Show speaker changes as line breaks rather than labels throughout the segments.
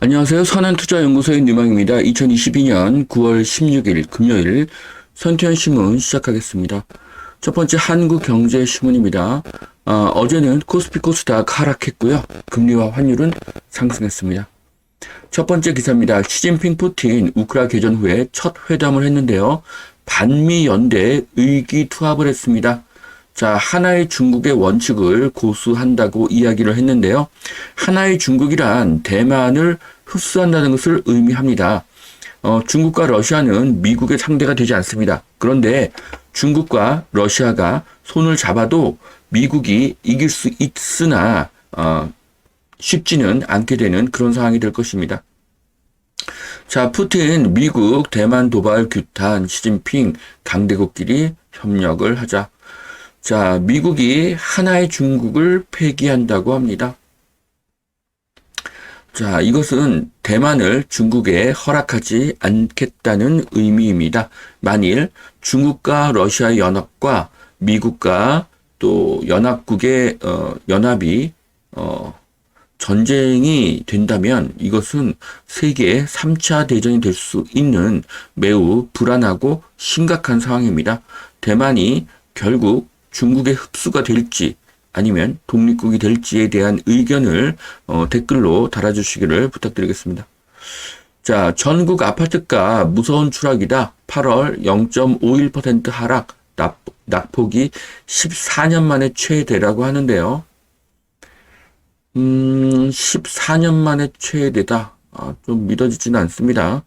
안녕하세요. 선한투자연구소의 뉴망입니다. 2022년 9월 16일 금요일 선태현 신문 시작하겠습니다. 첫 번째 한국경제신문입니다. 어, 어제는 코스피 코스닥 하락했고요. 금리와 환율은 상승했습니다. 첫 번째 기사입니다. 시진핑 푸틴 우크라 개전 후에 첫 회담을 했는데요. 반미 연대에 의기투합을 했습니다. 자, 하나의 중국의 원칙을 고수한다고 이야기를 했는데요. 하나의 중국이란 대만을 흡수한다는 것을 의미합니다. 어, 중국과 러시아는 미국의 상대가 되지 않습니다. 그런데 중국과 러시아가 손을 잡아도 미국이 이길 수 있으나 어, 쉽지는 않게 되는 그런 상황이 될 것입니다. 자, 푸틴, 미국, 대만 도발 규탄, 시진핑, 강대국끼리 협력을 하자. 자, 미국이 하나의 중국을 폐기한다고 합니다. 자, 이것은 대만을 중국에 허락하지 않겠다는 의미입니다. 만일 중국과 러시아의 연합과 미국과 또 연합국의 어, 연합이 어, 전쟁이 된다면 이것은 세계 3차 대전이 될 수 있는 매우 불안하고 심각한 상황입니다. 대만이 결국 중국의 흡수가 될지 아니면 독립국이 될지에 대한 의견을 어, 댓글로 달아주시기를 부탁드리겠습니다. 자, 전국 아파트가 무서운 추락이다. 8월 0.51% 하락, 낙, 낙폭이 14년 만에 최대라고 하는데요. 음, 14년 만에 최대다. 아, 좀 믿어지지는 않습니다.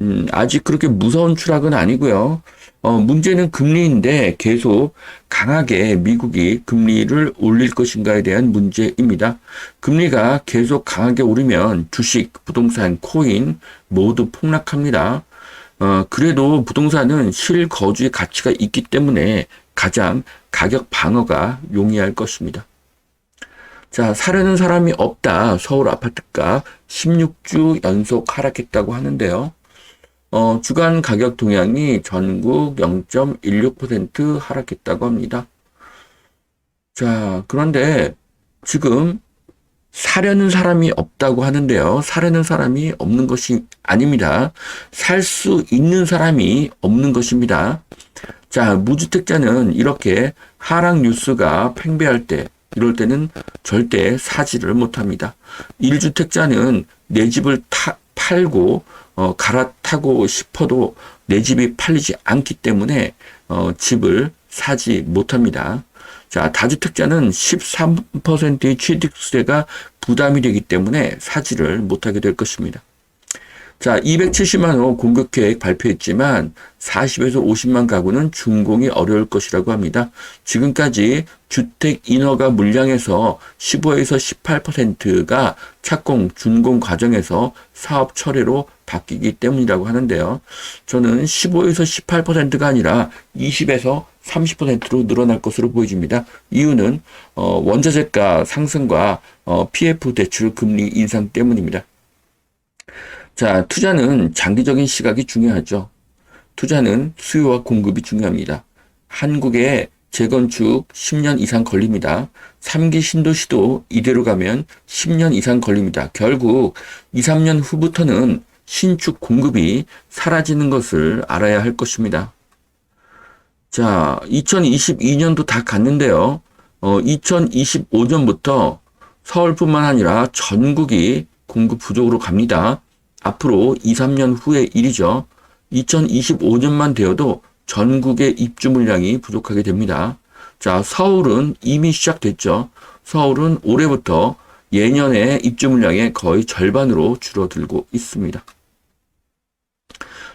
음, 아직 그렇게 무서운 추락은 아니고요. 어, 문제는 금리인데 계속 강하게 미국이 금리를 올릴 것인가에 대한 문제입니다. 금리가 계속 강하게 오르면 주식, 부동산, 코인 모두 폭락합니다. 어, 그래도 부동산은 실거주의 가치가 있기 때문에 가장 가격 방어가 용이할 것입니다. 자, 사려는 사람이 없다. 서울 아파트가 16주 연속 하락했다고 하는데요. 어, 주간 가격 동향이 전국 0.16% 하락했다고 합니다. 자, 그런데 지금 사려는 사람이 없다고 하는데요. 사려는 사람이 없는 것이 아닙니다. 살 수 있는 사람이 없는 것입니다. 자, 무주택자는 이렇게 하락 뉴스가 팽배할 때, 이럴 때는 절대 사지를 못합니다. 1주택자는 내 집을 타, 팔고 어, 갈아타고 싶어도 내 집이 팔리지 않기 때문에 어, 집을 사지 못합니다. 자, 다주택자는 13%의 취득세가 부담이 되기 때문에 사지를 못하게 될 것입니다. 자, 270만 호 공급 계획 발표했지만 40에서 50만 가구는 준공이 어려울 것이라고 합니다. 지금까지 주택 인허가 물량에서 15에서 18%가 착공, 준공 과정에서 사업 철회로 바뀌기 때문이라고 하는데요. 저는 15에서 18%가 아니라 20에서 30%로 늘어날 것으로 보여집니다. 이유는 어, 원자재가 상승과 어, PF 대출 금리 인상 때문입니다. 자, 투자는 장기적인 시각이 중요하죠. 투자는 수요와 공급이 중요합니다. 한국의 재건축 10년 이상 걸립니다. 3기 신도시도 이대로 가면 10년 이상 걸립니다. 결국 2, 3년 후부터는 신축 공급이 사라지는 것을 알아야 할 것입니다. 자, 2022년도 다 갔는데요. 어, 2025년부터 서울뿐만 아니라 전국이 공급 부족으로 갑니다. 앞으로 2, 3년 후의 일이죠. 2025년만 되어도 전국의 입주 물량이 부족하게 됩니다. 자, 서울은 이미 시작됐죠. 서울은 올해부터 예년의 입주 물량의 거의 절반으로 줄어들고 있습니다.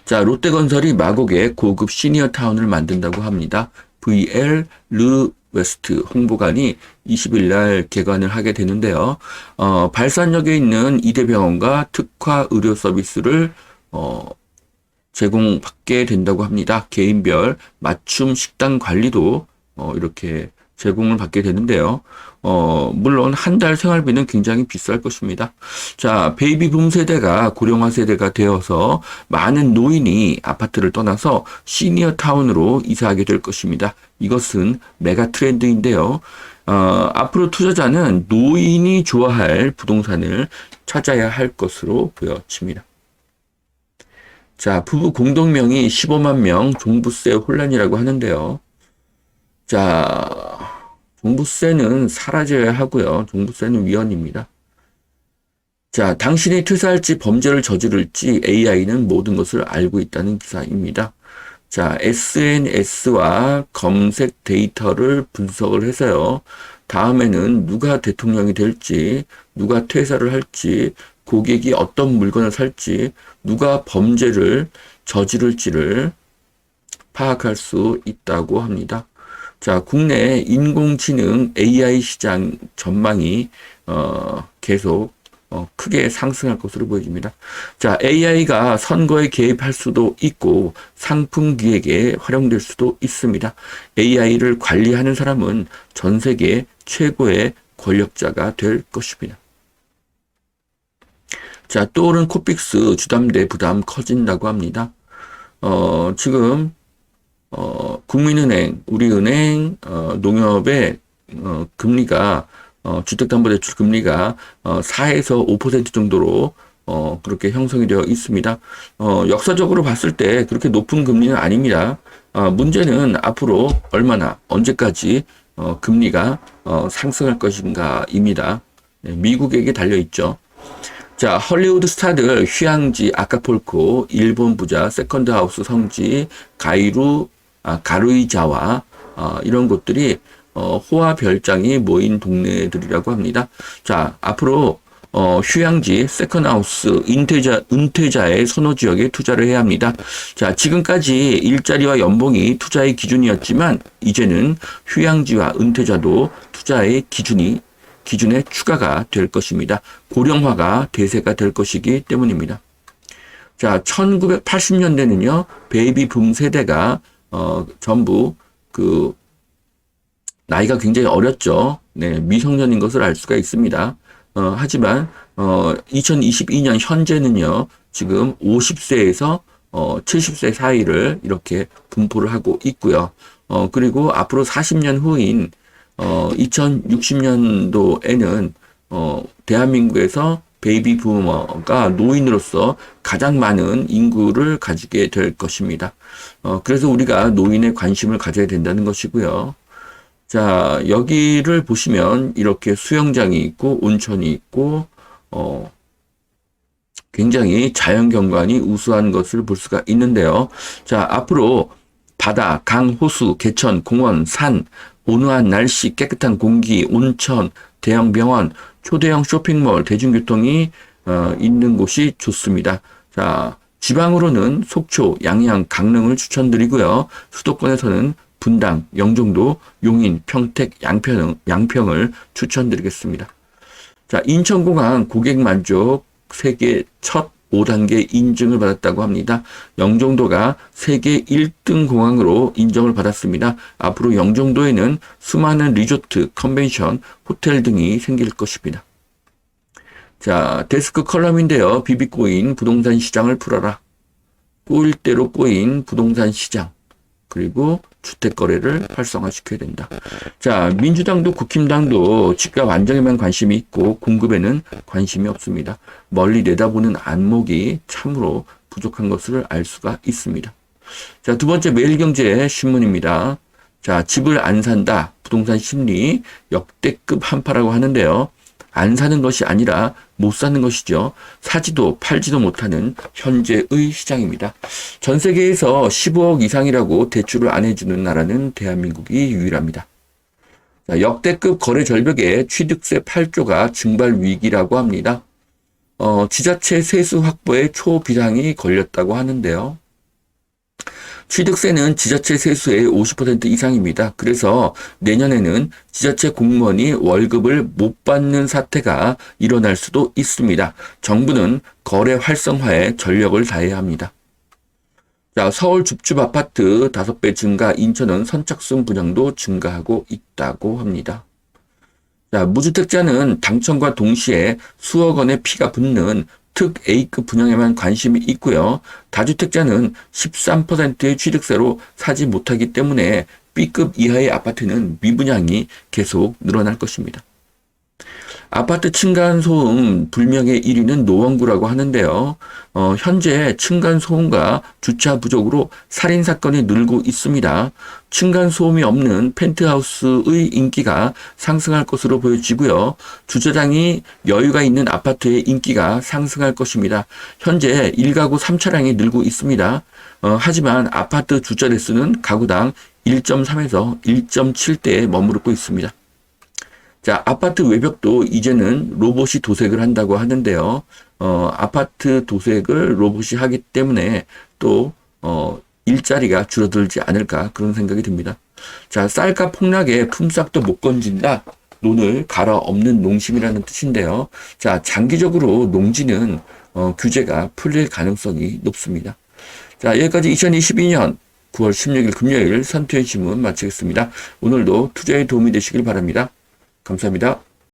자, 롯데건설이 마곡에 고급 시니어 타운을 만든다고 합니다. VL 르 웨스트 홍보관이 20일 날 개관을 하게 되는데요. 어, 발산역에 있는 이대병원과 특화 의료 서비스를 어, 제공받게 된다고 합니다. 개인별 맞춤 식단 관리도 어, 이렇게 제공을 받게 되는데요. 어, 물론 한 달 생활비는 굉장히 비쌀 것입니다. 자, 베이비 붐 세대가 고령화 세대가 되어서 많은 노인이 아파트를 떠나서 시니어 타운으로 이사하게 될 것입니다. 이것은 메가 트렌드인데요. 어, 앞으로 투자자는 노인이 좋아할 부동산을 찾아야 할 것으로 보여집니다. 자, 부부 공동명의 15만 명 종부세 혼란이라고 하는데요. 자, 종부세는 사라져야 하고요. 종부세는 위헌입니다. 자, 당신이 투자할지 범죄를 저지를지 AI는 모든 것을 알고 있다는 기사입니다. 자, SNS와 검색 데이터를 분석을 해서요. 다음에는 누가 대통령이 될지, 누가 퇴사를 할지, 고객이 어떤 물건을 살지, 누가 범죄를 저지를지를 파악할 수 있다고 합니다. 자, 국내 인공지능 AI 시장 전망이 어, 계속 어, 크게 상승할 것으로 보여집니다. 자, AI가 선거에 개입할 수도 있고 상품 기획에 활용될 수도 있습니다. AI를 관리하는 사람은 전 세계 최고의 권력자가 될 것입니다. 자, 떠오른 코픽스 주담대 부담 커진다고 합니다. 어, 지금 어, 국민은행, 우리은행, 어, 농협의 어, 금리가 어, 주택담보대출 금리가 어, 4에서 5% 정도로 어, 그렇게 형성이 되어 있습니다. 어, 역사적으로 봤을 때 그렇게 높은 금리는 아닙니다. 어, 문제는 앞으로 얼마나 언제까지 어, 금리가 어, 상승할 것인가입니다. 네, 미국에게 달려 있죠. 자, 헐리우드 스타들 휴양지 아카폴코, 일본 부자 세컨드 하우스 성지, 가이루, 아, 가루이자와 어, 이런 곳들이 어, 호화 별장이 모인 동네들이라고 합니다. 자, 앞으로 어, 휴양지, 세컨하우스, 은퇴자, 은퇴자의 선호 지역에 투자를 해야 합니다. 자, 지금까지 일자리와 연봉이 투자의 기준이었지만, 이제는 휴양지와 은퇴자도 투자의 기준이, 기준에 추가가 될 것입니다. 고령화가 대세가 될 것이기 때문입니다. 자, 1980년대는요, 베이비 붐 세대가, 어, 전부 그, 나이가 굉장히 어렸죠. 네, 미성년인 것을 알 수가 있습니다. 어, 하지만 어, 2022년 현재는요. 지금 50세에서 어, 70세 사이를 이렇게 분포를 하고 있고요. 어, 그리고 앞으로 40년 후인 어, 2060년도에는 어, 대한민국에서 베이비 부머가 노인으로서 가장 많은 인구를 가지게 될 것입니다. 어, 그래서 우리가 노인에 관심을 가져야 된다는 것이고요. 자, 여기를 보시면 이렇게 수영장이 있고 온천이 있고 어 굉장히 자연 경관이 우수한 것을 볼 수가 있는데요. 자, 앞으로 바다, 강, 호수, 개천, 공원, 산, 온화한 날씨, 깨끗한 공기, 온천, 대형 병원, 초대형 쇼핑몰, 대중교통이 어, 있는 곳이 좋습니다. 자, 지방으로는 속초, 양양, 강릉을 추천드리고요. 수도권에서는 분당, 영종도, 용인, 평택, 양평, 양평을 추천드리겠습니다. 자, 인천공항 고객 만족 세계 첫 5단계 인증을 받았다고 합니다. 영종도가 세계 1등 공항으로 인정을 받았습니다. 앞으로 영종도에는 수많은 리조트, 컨벤션, 호텔 등이 생길 것입니다. 자, 데스크 컬럼인데요. 비비코인 부동산 시장을 풀어라. 꼬일 대로 꼬인 부동산 시장. 그리고 주택 거래를 활성화시켜야 된다. 자, 민주당도 국힘당도 집값 안정에만 관심이 있고 공급에는 관심이 없습니다. 멀리 내다보는 안목이 참으로 부족한 것을 알 수가 있습니다. 자, 두 번째 매일경제 신문입니다. 자, 집을 안 산다. 부동산 심리 역대급 한파라고 하는데요. 안 사는 것이 아니라 못 사는 것이죠. 사지도 팔지도 못하는 현재의 시장입니다. 전 세계에서 15억 이상이라고 대출을 안 해주는 나라는 대한민국이 유일합니다. 자, 역대급 거래 절벽에 취득세 8조가 증발 위기라고 합니다. 어, 지자체 세수 확보에 초비상이 걸렸다고 하는데요. 취득세는 지자체 세수의 50% 이상입니다. 그래서 내년에는 지자체 공무원이 월급을 못 받는 사태가 일어날 수도 있습니다. 정부는 거래 활성화에 전력을 다해야 합니다. 자, 서울 줍줍 아파트 5배 증가, 인천은 선착순 분양도 증가하고 있다고 합니다. 자, 무주택자는 당첨과 동시에 수억 원의 피가 붙는 특 A급 분양에만 관심이 있고요. 다주택자는 13%의 취득세로 사지 못하기 때문에 B급 이하의 아파트는 미분양이 계속 늘어날 것입니다. 아파트 층간소음 불명의 1위는 노원구라고 하는데요. 어, 현재 층간소음과 주차 부족으로 살인사건이 늘고 있습니다. 층간소음이 없는 펜트하우스의 인기가 상승할 것으로 보여지고요. 주차장이 여유가 있는 아파트의 인기가 상승할 것입니다. 현재 1가구 3차량이 늘고 있습니다. 어, 하지만 아파트 주차 대수는 가구당 1.3에서 1.7대에 머무르고 있습니다. 자, 아파트 외벽도 이제는 로봇이 도색을 한다고 하는데요. 어, 아파트 도색을 로봇이 하기 때문에 또, 어, 일자리가 줄어들지 않을까 그런 생각이 듭니다. 자, 쌀값 폭락에 품삯도 못 건진다. 논을 갈아 없는 농심이라는 뜻인데요. 자, 장기적으로 농지는 어, 규제가 풀릴 가능성이 높습니다. 자, 여기까지 2022년 9월 16일 금요일 선투의 신문 마치겠습니다. 오늘도 투자에 도움이 되시길 바랍니다. 감사합니다.